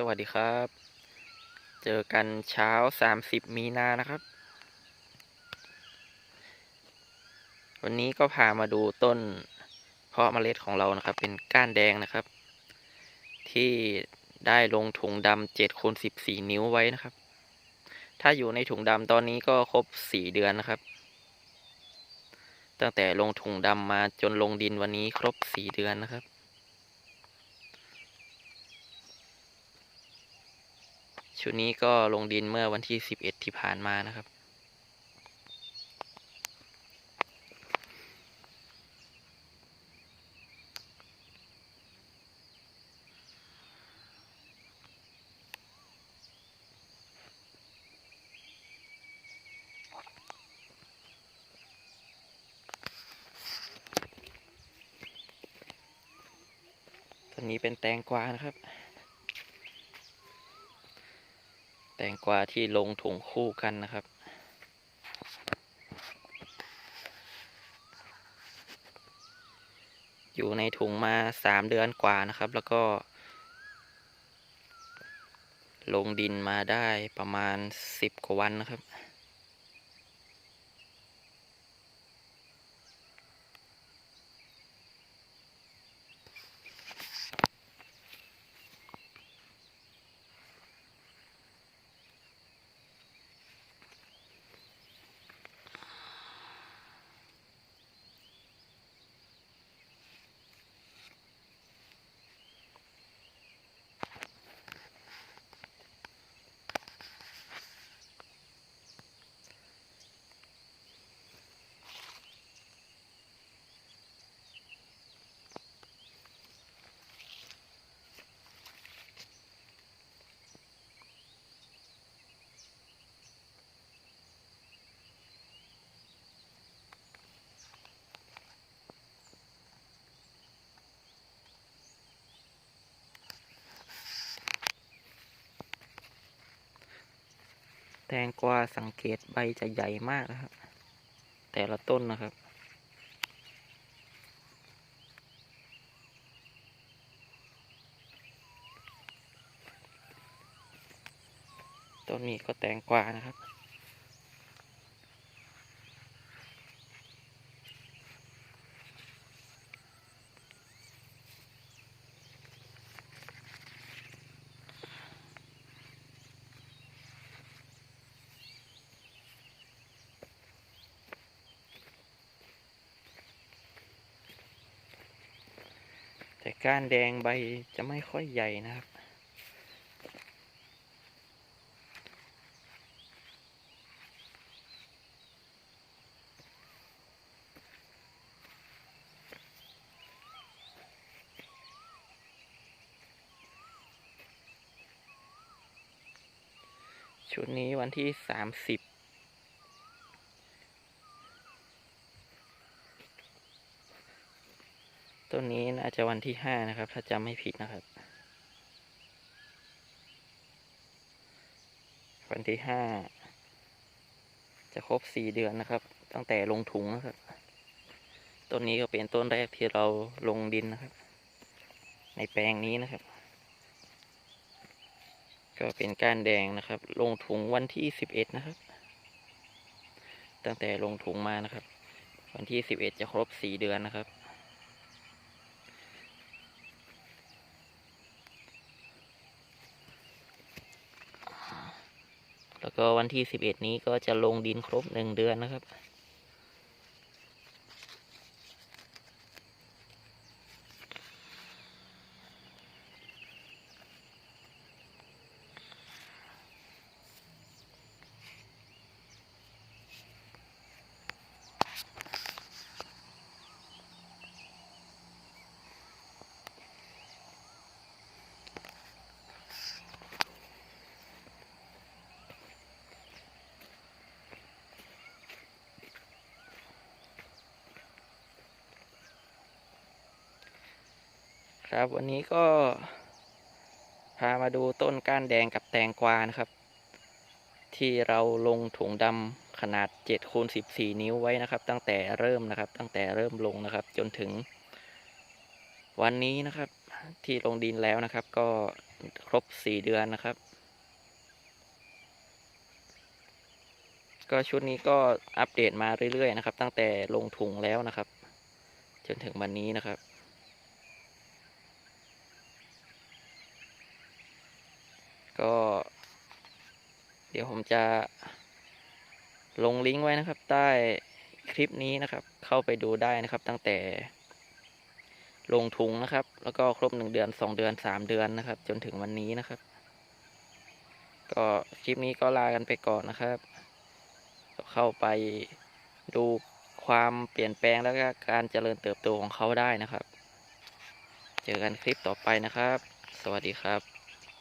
สวัสดีครับ เจอกันเช้า30มีนานะครับ วันนี้ก็พามาดูต้นเพาะเมล็ดของเรานะครับ เป็นก้านแดงนะครับ ที่ได้ลงถุงดำเจ็ดคูณสิบสี่นิ้วไว้นะครับ ถ้าอยู่ในถุงดำตอนนี้ก็ครบสี่เดือนนะครับ ตั้งแต่ลงถุงดำมาจนลงดินวันนี้ครบสี่เดือนนะครับ ชุดนี้ก็ลงดินเมื่อวันที่ 11 ที่ผ่านมานะครับตัวนี้เป็นแตงกวานะครับ แตงกวาที่ลงถุงคู่กันนะครับ อยู่ในถุงมาสามเดือนกว่านะครับ แล้วก็ ลงดินมาได้ประมาณสิบกว่าวันนะครับ แตงกวาสังเกตใบจะใหญ่มากนะครับ แต่ละต้นนะครับ ต้นนี้ก็แตงกวานะครับ ก้านแดงใบจะไม่ค่อยใหญ่นะครับ ชุดนี้วันที่สามสิบ ต้นนี้น่าจะวันที่ห้านะครับ ถ้าจำไม่ผิดนะครับ วันที่ห้าจะครบสี่เดือนนะครับ ตั้งแต่ลงถุงนะครับ ต้นนี้ก็เป็นต้นแรกที่เราลงดินนะครับ ในแปลงนี้นะครับ ก็เป็นก้านแดงนะครับ ลงถุงวันที่สิบเอ็ดนะครับ ตั้งแต่ลงถุงมานะครับ วันที่สิบเอ็ดจะครบสี่เดือนนะครับ แล้ว ก็วันที่สิบเอ็ดนี้ก็จะลงดินครบหนึ่งเดือนนะครับ ครับวันนี้ก็ พามาดูต้นก้านแดงกับแตงกวานะครับ ที่เราลงถุงดำขนาด7คูณ14 นิ้วไว้นะครับ ตั้งแต่เริ่มนะครับ ตั้งแต่เริ่มลงนะครับ จนถึง วันนี้นะครับ ที่ลงดินแล้วนะครับ ก็ครบสี่เดือนนะครับ ก็ชุดนี้ก็อัปเดตมาเรื่อยๆนะครับ ตั้งแต่ลงถุงแล้วนะครับ จนถึงวันนี้นะครับ ก็ เดี๋ยวผมจะลงลิงก์ไว้นะครับ ใต้คลิปนี้นะครับ เข้าไปดูได้นะครับ ตั้งแต่ ลงถุงนะครับ แล้วก็ครบหนึ่งเดือนสองเดือนสามเดือนนะครับ จนถึงวันนี้นะครับ ก็คลิปนี้ก็ลากันไปก่อนนะครับ เข้าไปดูความเปลี่ยนแปลงแล้วก็การเจริญเติบโตของเขาได้นะครับ เจอกันคลิปต่อไปนะครับ สวัสดีครับ